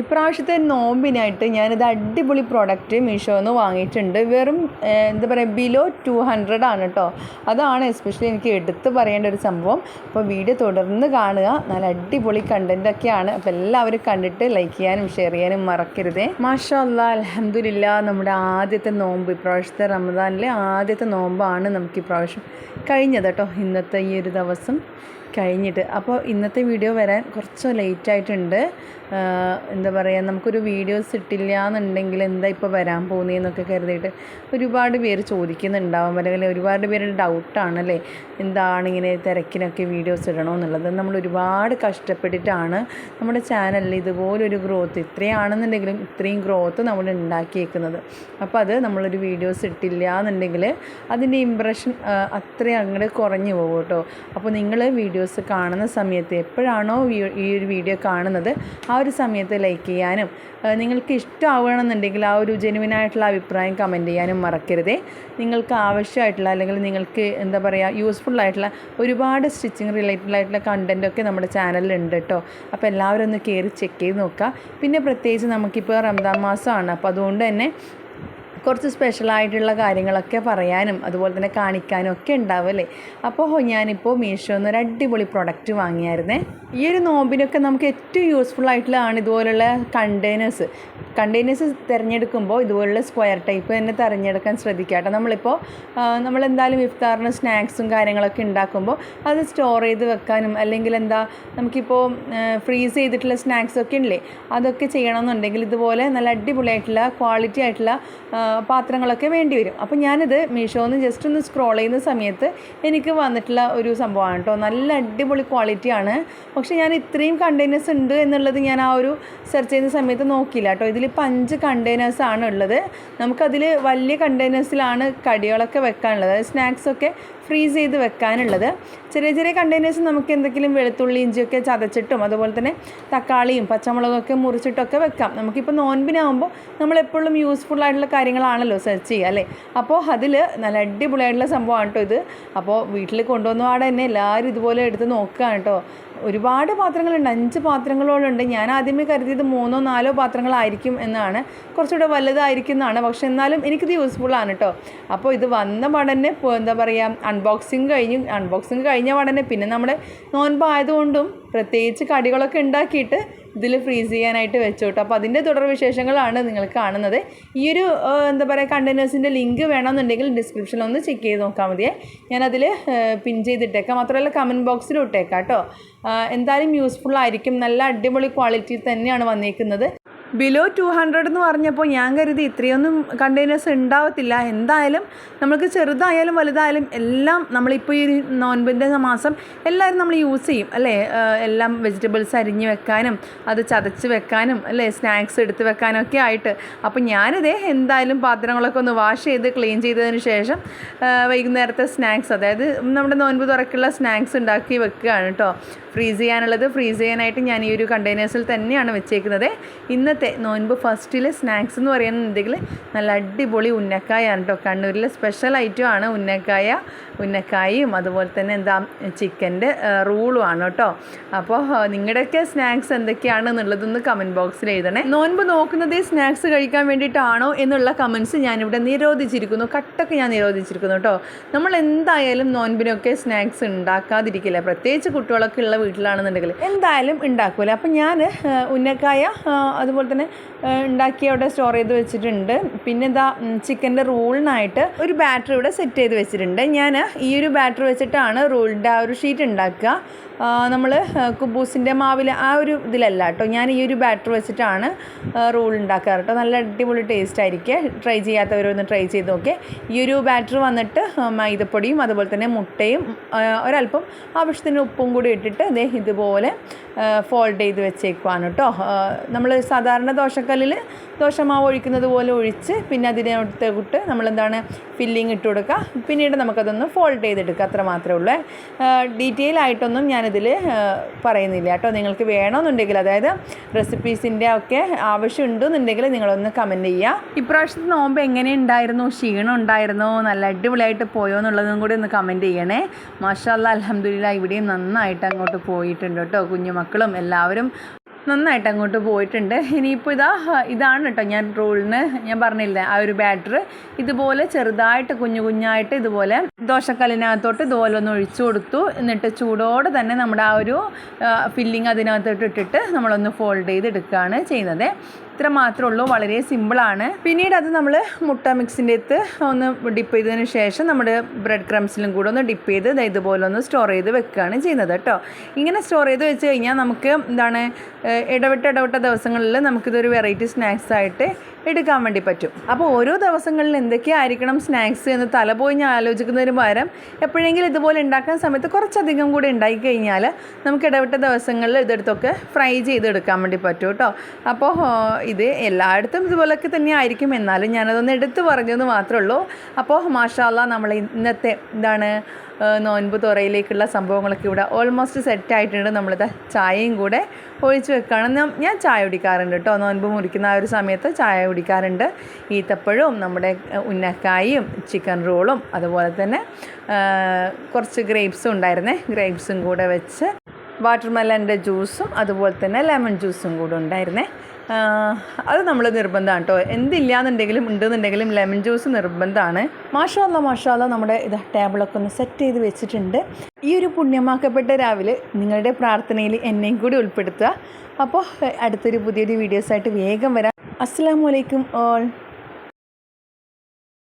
ഇപ്രാവശ്യത്തെ നോമ്പിനായിട്ട് ഞാനിത് അടിപൊളി പ്രോഡക്റ്റ് പ്രൊഡക്റ്റ് മീഷോന്ന് വാങ്ങിയിട്ടുണ്ട്. വെറും എന്താ പറയുക ബിലോ ടു ഹൺഡ്രഡ് ആണ് കേട്ടോ അതാണ് എസ്പെഷ്യലി എനിക്ക് എടുത്ത് പറയേണ്ട ഒരു സംഭവം. അപ്പോൾ വീഡിയോ തുടർന്ന് കാണുക. നല്ല അടിപൊളി കണ്ടന്റ് ഒക്കെയാണ്. അപ്പോൾ എല്ലാവരും കണ്ടിട്ട് ലൈക്ക് ചെയ്യാനും ഷെയർ ചെയ്യാനും മറക്കരുതേ. മാഷാ അലഹമില്ല അലഹമുല്ല നമ്മുടെ ആദ്യത്തെ നോമ്പ് ഇപ്രാവശ്യത്തെ റമദാനിലെ ആദ്യത്തെ നോമ്പാണ് നമുക്ക് ഇപ്രാവശ്യം കഴിഞ്ഞത് കേട്ടോ ഇന്നത്തെ ഈ ഒരു ദിവസം. കഴിഞ്ഞിട്ട്. അപ്പോൾ ഇന്നത്തെ വീഡിയോ വരാൻ കുറച്ച് ലേറ്റായിട്ടുണ്ട്. എന്താ പറയുക നമുക്കൊരു വീഡിയോസ് ഇട്ടില്ല എന്നുണ്ടെങ്കിൽ എന്താ ഇപ്പോൾ വരാൻ പോകുന്നതെന്നൊക്കെ കരുതിയിട്ട് ഒരുപാട് പേര് ചോദിക്കുന്നുണ്ടാവും. അല്ലെങ്കിൽ ഒരുപാട് പേരുടെ ഡൗട്ടാണല്ലേ എന്താണ് ഇങ്ങനെ തിരക്കിനൊക്കെ വീഡിയോസ് ഇടണമെന്നുള്ളത് നമ്മൾ ഒരുപാട് കഷ്ടപ്പെട്ടിട്ടാണ് നമ്മുടെ ചാനലിൽ ഇതുപോലൊരു ഗ്രോത്ത് ഇത്രയാണെന്നുണ്ടെങ്കിലും ഇത്രയും ഗ്രോത്ത് നമ്മൾ ഉണ്ടാക്കിയേക്കുന്നത്. അപ്പോൾ അത് നമ്മളൊരു വീഡിയോസ് ഇട്ടില്ല എന്നുണ്ടെങ്കിൽ അതിന്റെ ഇമ്പ്രഷൻ അത്രയും അങ്ങോട്ട് കുറഞ്ഞു പോകും കേട്ടോ. അപ്പോൾ നിങ്ങൾ വീഡിയോസ് കാണുന്ന സമയത്ത് എപ്പോഴാണോ ഈ- ഒരു വീഡിയോ കാണുന്നത് ആ ഒരു സമയത്ത് ലൈക്ക് ചെയ്യാനും നിങ്ങൾക്ക് ഇഷ്ടമാവണമെന്നുണ്ടെങ്കിൽ ആ ഒരു ജെനുവിനായിട്ടുള്ള അഭിപ്രായം കമന്റ് ചെയ്യാനും മറക്കരുതേ. നിങ്ങൾക്ക് ആവശ്യമായിട്ടുള്ള അല്ലെങ്കിൽ നിങ്ങൾക്ക് എന്താ പറയുക യൂസ്ഫുൾ ആയിട്ടുള്ള ഒരുപാട് സ്റ്റിച്ചിങ് റിലേറ്റഡ് ആയിട്ടുള്ള കണ്ടന്റൊക്കെ നമ്മുടെ ചാനലിൽ ഉണ്ട് കേട്ടോ അപ്പോൾ എല്ലാവരും ഒന്ന് കയറി ചെക്ക് ചെയ്ത് നോക്കുക. പിന്നെ പ്രത്യേകിച്ച് നമുക്കിപ്പോൾ റംദാൻ മാസമാണ്. അപ്പോൾ അതുകൊണ്ട് തന്നെ കുറച്ച് സ്പെഷ്യലായിട്ടുള്ള കാര്യങ്ങളൊക്കെ പറയാനും അതുപോലെ തന്നെ കാണിക്കാനും ഒക്കെ ഉണ്ടാവും അല്ലേ അപ്പോൾ ഞാനിപ്പോൾ മീഷോന്ന് ഒരു അടിപൊളി പ്രൊഡക്റ്റ് വാങ്ങിയായിരുന്നേ. ഈ ഒരു നോമ്പിനൊക്കെ നമുക്ക് ഏറ്റവും യൂസ്ഫുൾ ആയിട്ടുള്ളതാണ് ഇതുപോലുള്ള കണ്ടെയ്നേഴ്സ് കണ്ടെയ്നേഴ്സ് തിരഞ്ഞെടുക്കുമ്പോൾ ഇതുപോലുള്ള സ്ക്വയർ ടൈപ്പ് തന്നെ തിരഞ്ഞെടുക്കാൻ ശ്രദ്ധിക്കുക കേട്ടോ. നമ്മളിപ്പോൾ നമ്മളെന്തായാലും ഇഫ്താറിന് സ്നാക്സും കാര്യങ്ങളൊക്കെ ഉണ്ടാക്കുമ്പോൾ അത് സ്റ്റോർ ചെയ്ത് വെക്കാനും അല്ലെങ്കിൽ എന്താ നമുക്കിപ്പോൾ ഫ്രീസ് ചെയ്തിട്ടുള്ള സ്നാക്സ് ഒക്കെ ഉണ്ടല്ലേ അതൊക്കെ ചെയ്യണമെന്നുണ്ടെങ്കിൽ ഇതുപോലെ നല്ല അടിപൊളിയായിട്ടുള്ള ക്വാളിറ്റി ആയിട്ടുള്ള പാത്രങ്ങളൊക്കെ വേണ്ടി വരും. അപ്പോൾ ഞാനിത് മീഷോന്ന് ജസ്റ്റ് ഒന്ന് സ്ക്രോൾ ചെയ്യുന്ന സമയത്ത് എനിക്ക് വന്നിട്ടുള്ള ഒരു സംഭവമാണ് കേട്ടോ. നല്ല അടിപൊളി ക്വാളിറ്റിയാണ് പക്ഷേ ഞാൻ ഇത്രയും കണ്ടെയ്നേഴ്സ് ഉണ്ട് എന്നുള്ളത് ഞാൻ ആ ഒരു സെർച്ച് ചെയ്യുന്ന സമയത്ത് നോക്കിയില്ല കേട്ടോ. ഇതിലിപ്പോൾ അഞ്ച് കണ്ടെയ്നേഴ്സാണ് ഉള്ളത് നമുക്കതിൽ വലിയ കണ്ടെയ്നേഴ്സിലാണ് കടികളൊക്കെ വെക്കാനുള്ളത്. അതായത് സ്നാക്സൊക്കെ ഫ്രീസ് ചെയ്ത് വെക്കാനുള്ളത്. ചെറിയ ചെറിയ കണ്ടെയ്നേഴ്സ് നമുക്ക് എന്തെങ്കിലും വെളുത്തുള്ളി ഇഞ്ചിയൊക്കെ ചതച്ചിട്ടും അതുപോലെ തന്നെ തക്കാളിയും പച്ചമുളകൊക്കെ മുറിച്ചിട്ടൊക്കെ വെക്കാം. നമുക്കിപ്പോൾ നോൻപിനാകുമ്പോൾ നമ്മളെപ്പോഴും യൂസ്ഫുൾ ആയിട്ടുള്ള കാര്യങ്ങളാണല്ലോ സെർച്ച് ചെയ്യുക അല്ലേ? അപ്പോൾ അതിൽ നല്ല അടിപൊളിയായിട്ടുള്ള സംഭവമാണ് കേട്ടോ ഇത്. അപ്പോൾ വീട്ടിൽ കൊണ്ടുവന്ന പാടെ തന്നെ എല്ലാവരും ഇതുപോലെ എടുത്ത് നോക്കുകയാണ് കേട്ടോ ഒരുപാട് പാത്രങ്ങളുണ്ട്. അഞ്ച് പാത്രങ്ങളോളുണ്ട് ഞാൻ ആദ്യമേ കരുതിയത് മൂന്നോ നാലോ പാത്രങ്ങളായിരിക്കും എന്നാണ്. കുറച്ചുകൂടെ വലുതായിരിക്കും എന്നാണ്. പക്ഷെ എന്നാലും എനിക്കിത് ആണ് കേട്ടോ അപ്പോൾ ഇത് വന്ന പാടന്നെ എന്താ പറയുക അൺബോക്സിങ് കഴിഞ്ഞ് അൺബോക്സിങ് കഴിഞ്ഞ പാടന്നെ പിന്നെ നമ്മുടെ നോൻപായതുകൊണ്ടും പ്രത്യേകിച്ച് കടികളൊക്കെ ഉണ്ടാക്കിയിട്ട് ഇതിൽ ഫ്രീസ് ചെയ്യാനായിട്ട് വെച്ചു കേട്ടോ അപ്പോൾ അതിന്റെ തുടർ വിശേഷങ്ങളാണ് നിങ്ങൾ കാണുന്നത്. ഈ ഒരു എന്താ പറയുക കണ്ടെയ്നേഴ്സിന്റെ ലിങ്ക് വേണമെന്നുണ്ടെങ്കിൽ ഡിസ്ക്രിപ്ഷനിൽ ഒന്ന് ചെക്ക് ചെയ്ത് നോക്കാൻ മതിയേ. ഞാനതിൽ പിൻ ചെയ്തിട്ടേക്കാം. മാത്രമല്ല കമന്റ് ബോക്സിൽ ഇട്ടേക്കാം കേട്ടോ. എന്തായാലും യൂസ്ഫുൾ ആയിരിക്കും. നല്ല അടിപൊളി ക്വാളിറ്റി തന്നെയാണ് വന്നേക്കുന്നത്. ബിലോ ടു ഹൺഡ്രഡ് എന്ന് പറഞ്ഞപ്പോൾ ഞാൻ കരുതി ഇത്രയൊന്നും കണ്ടെയ്നേഴ്സ് ഉണ്ടാവത്തില്ല. എന്തായാലും നമുക്ക് ചെറുതായാലും വലുതായാലും എല്ലാം നമ്മളിപ്പോൾ ഈ നോൻപിന്റെ മാസം എല്ലാവരും നമ്മൾ യൂസ് ചെയ്യും അല്ലേ? എല്ലാം വെജിറ്റബിൾസ് അരിഞ്ഞ് വെക്കാനും അത് ചതച്ച് വെക്കാനും അല്ലേ? സ്നാക്സ് എടുത്ത് വെക്കാനും ഒക്കെ ആയിട്ട്. അപ്പോൾ ഞാനിതേ എന്തായാലും പാത്രങ്ങളൊക്കെ ഒന്ന് വാഷ് ചെയ്ത് ക്ലീൻ ചെയ്തതിന് ശേഷം വൈകുന്നേരത്തെ സ്നാക്സ് അതായത് നമ്മുടെ നോൻപ് തുറക്കുള്ള സ്നാക്സ് ഉണ്ടാക്കി വെക്കുകയാണ് കേട്ടോ ഫ്രീസ് ചെയ്യാനുള്ളത് ഫ്രീസ് ചെയ്യാനായിട്ട് ഞാൻ ഈ ഒരു കണ്ടെയ്നേഴ്സിൽ തന്നെയാണ് വെച്ചേക്കുന്നത്. ഇന്നത്തെ നോൻപ് ഫസ്റ്റിൽ സ്നാക്സ് എന്ന് പറയുന്നുണ്ടെങ്കിൽ നല്ല അടിപൊളി ഉന്നക്കായാണ് കേട്ടോ കണ്ണൂരിലെ സ്പെഷ്യൽ ഐറ്റം ആണ് ഉന്നക്കായ ഉന്നക്കായും അതുപോലെ തന്നെ എന്താ ചിക്കന്റെ റൂളും ആണ് കേട്ടോ അപ്പോൾ നിങ്ങളുടെയൊക്കെ സ്നാക്സ് എന്തൊക്കെയാണ് എന്തൊക്കെയാണെന്നുള്ളതൊന്ന് കമന്റ് ബോക്സിൽ എഴുതണേ. നോൻപ് നോക്കുന്നത് സ്നാക്സ് കഴിക്കാൻ വേണ്ടിയിട്ടാണോ എന്നുള്ള കമൻസ് ഞാനിവിടെ നിരോധിച്ചിരിക്കുന്നു. കട്ടൊക്കെ ഞാൻ നിരോധിച്ചിരിക്കുന്നു കേട്ടോ നമ്മൾ എന്തായാലും നോൻപിനൊക്കെ സ്നാക്സ് ഉണ്ടാക്കാതിരിക്കില്ല. പ്രത്യേകിച്ച് കുട്ടികളൊക്കെ ഉള്ള വീട്ടിലാണെന്നുണ്ടെങ്കിൽ എന്തായാലും ഉണ്ടാക്കുമല്ലേ അപ്പം ഞാൻ ഉന്നക്കായ അതുപോലെ തന്നെ ഉണ്ടാക്കി അവിടെ സ്റ്റോർ ചെയ്ത് വെച്ചിട്ടുണ്ട്. പിന്നെ ഇതാ ചിക്കന്റെ റൂളിനായിട്ട് ഒരു ബാറ്ററി ഇവിടെ സെറ്റ് ചെയ്ത് വെച്ചിട്ടുണ്ട്. ഞാൻ ഈ ഒരു ബാറ്ററി വെച്ചിട്ടാണ് റോളിന്റെ ആ ഒരു ഷീറ്റ് ഉണ്ടാക്കുക. നമ്മൾ കുബൂസിന്റെ മാവിൽ ആ ഒരു ഇതിലല്ല കേട്ടോ. ഞാൻ ഈ ഒരു ബാറ്റർ വെച്ചിട്ടാണ് റോൾ ഉണ്ടാക്കാറ് കേട്ടോ. നല്ല അടിപൊളി ടേസ്റ്റ് ആയിരിക്കും. ട്രൈ ചെയ്യാത്തവരൊന്ന് ട്രൈ ചെയ്ത് നോക്കിയേ ഈ ഒരു ബാറ്റർ വന്നിട്ട് മൈദപ്പൊടിയും അതുപോലെ തന്നെ മുട്ടയും ഒരല്പം ആവശ്യത്തിന് ഉപ്പും കൂടി ഇട്ടിട്ട് ഇതേ ഇതുപോലെ ഫോൾഡ് ചെയ്ത് വെച്ചേക്കുവാണ് കേട്ടോ. നമ്മൾ സാധാരണ ദോശക്കല്ലിൽ ദോശമാവ് ഒഴിക്കുന്നത് പോലെ ഒഴിച്ച് പിന്നെ അതിനകത്ത് കൂട്ട് നമ്മളെന്താണ് ഫില്ലിങ് ഇട്ട് കൊടുക്കുക. പിന്നീട് നമുക്കതൊന്ന് ഫോൾഡ് ചെയ്തെടുക്കുക. അത്ര മാത്രമേ ഉള്ളൂ. ഡീറ്റെയിൽ ആയിട്ടൊന്നും ഞാനിതിൽ പറയുന്നില്ല. കേട്ടോ നിങ്ങൾക്ക് വേണമെന്നുണ്ടെങ്കിൽ അതായത് റെസിപ്പീസിന്റെ ഒക്കെ ആവശ്യമുണ്ടെന്നുണ്ടെങ്കിൽ നിങ്ങളൊന്ന് കമന്റ് ചെയ്യുക ഇപ്രാവശ്യത്തെ നോമ്പ് എങ്ങനെ ഉണ്ടായിരുന്നു? ക്ഷീണം ഉണ്ടായിരുന്നോ? നല്ല അടിപൊളിയായിട്ട് പോയോ എന്നുള്ളതും കൂടി ഒന്ന് കമന്റ് ചെയ്യണേ. മാഷാല്ല അലഹമ്മദില്ല ഇവിടെയും നന്നായിട്ട് അങ്ങോട്ട് പോയിട്ടുണ്ട് കേട്ടോ. കുഞ്ഞുമക്കളും എല്ലാവരും നന്നായിട്ട് അങ്ങോട്ട് പോയിട്ടുണ്ട്. ഇനിയിപ്പോൾ ഇതാ ഇതാണ് കേട്ടോ ഞാൻ റോളിന് ഞാൻ പറഞ്ഞില്ലേ ആ ഒരു ബാറ്റർ. ഇതുപോലെ ചെറുതായിട്ട് കുഞ്ഞു കുഞ്ഞായിട്ട് ഇതുപോലെ ദോശക്കല്ലിനകത്തോട്ട് ഇതുപോലെ ഒന്ന് ഒഴിച്ചു കൊടുത്തു. എന്നിട്ട് ചൂടോടെ തന്നെ നമ്മുടെ ആ ഒരു ഫില്ലിങ് അതിനകത്തോട്ട് ഇട്ടിട്ട് നമ്മളൊന്ന് ഫോൾഡ് ചെയ്ത് എടുക്കുകയാണ് ചെയ്യുന്നത്. ഇത്ര മാത്രമേ ഉള്ളൂ വളരെ സിമ്പിളാണ്. പിന്നീട് അത് നമ്മൾ മുട്ട മിക്സിന്റെ അകത്ത് ഒന്ന് ഡിപ്പ് ചെയ്തതിന് ശേഷം നമ്മുടെ ബ്രെഡ് ക്രംസിലും കൂടെ ഒന്ന് ഡിപ്പ് ചെയ്ത് ഇതുപോലെ ഒന്ന് സ്റ്റോർ ചെയ്ത് വെക്കുകയാണ് ചെയ്യുന്നത് കേട്ടോ. ഇങ്ങനെ സ്റ്റോർ ചെയ്ത് വെച്ച് കഴിഞ്ഞാൽ നമുക്ക് എന്താണ് ഇടവിട്ട ഇടവിട്ട ദിവസങ്ങളിൽ നമുക്കിതൊരു വെറൈറ്റി സ്നാക്സ് ആയിട്ട് എടുക്കാൻ വേണ്ടി പറ്റും. അപ്പോൾ ഓരോ ദിവസങ്ങളിൽ എന്തൊക്കെയായിരിക്കണം സ്നാക്സ് എന്ന് തല പോയി ഞാൻ ആലോചിക്കുന്നതിന് പകരം എപ്പോഴെങ്കിലും ഇതുപോലെ ഉണ്ടാക്കാൻ സമയത്ത് കുറച്ചധികം കൂടി ഉണ്ടാക്കി കഴിഞ്ഞാൽ നമുക്ക് ഇടവിട്ട ദിവസങ്ങളിൽ ഇതെടുത്തൊക്കെ ഫ്രൈ ചെയ്തെടുക്കാൻ വേണ്ടി പറ്റും കേട്ടോ. അപ്പോൾ ഇത് എല്ലായിടത്തും ഇതുപോലൊക്കെ തന്നെ ആയിരിക്കും. എന്നാലും ഞാനതൊന്ന് എടുത്ത് പറഞ്ഞെന്ന് മാത്രമേ ഉള്ളൂ അപ്പോൾ മാഷാല്ല നമ്മൾ ഇന്നത്തെ എന്താണ് നോൻപ് തുറയിലേക്കുള്ള സംഭവങ്ങളൊക്കെ ഇവിടെ ഓൾമോസ്റ്റ് സെറ്റ് ആയിട്ടുണ്ട്. നമ്മളിത് ചായയും കൂടെ ഒഴിച്ച് വെക്കുകയാണ് ഞാൻ- ചായ കുടിക്കാറുണ്ട് കേട്ടോ. നോൻപ് മുറിക്കുന്ന ആ ഒരു സമയത്ത് ചായ കുടിക്കാറുണ്ട്. ഈത്തപ്പഴവും നമ്മുടെ ഉന്നക്കായും ചിക്കൻ റോളും അതുപോലെ തന്നെ കുറച്ച് ഗ്രേപ്സും ഉണ്ടായിരുന്നേ. ഗ്രേപ്സും കൂടെ വെച്ച് വാട്ടർമെലന്റെ ജ്യൂസും അതുപോലെ തന്നെ ലെമൺ ജ്യൂസും കൂടെ ഉണ്ടായിരുന്നേ. അത് നമ്മൾ നിർബന്ധമാണ് കേട്ടോ എന്തില്ലാന്നുണ്ടെങ്കിലും ഉണ്ടെന്നുണ്ടെങ്കിലും ലെമൺ ജ്യൂസ് നിർബന്ധമാണ്. മാഷാല്ല മാഷാല്ല നമ്മുടെ ഇത് ടേബിളൊക്കെ ഒന്ന് സെറ്റ് ചെയ്ത് വെച്ചിട്ടുണ്ട്. ഈ ഒരു പുണ്യമാക്കപ്പെട്ട രാവിലെ നിങ്ങളുടെ പ്രാർത്ഥനയിൽ എന്നെയും കൂടി ഉൾപ്പെടുത്തുക. അപ്പോൾ അടുത്തൊരു പുതിയൊരു വീഡിയോസായിട്ട് വേഗം വരാം. അസ്സാം വലൈക്കും ഓൾ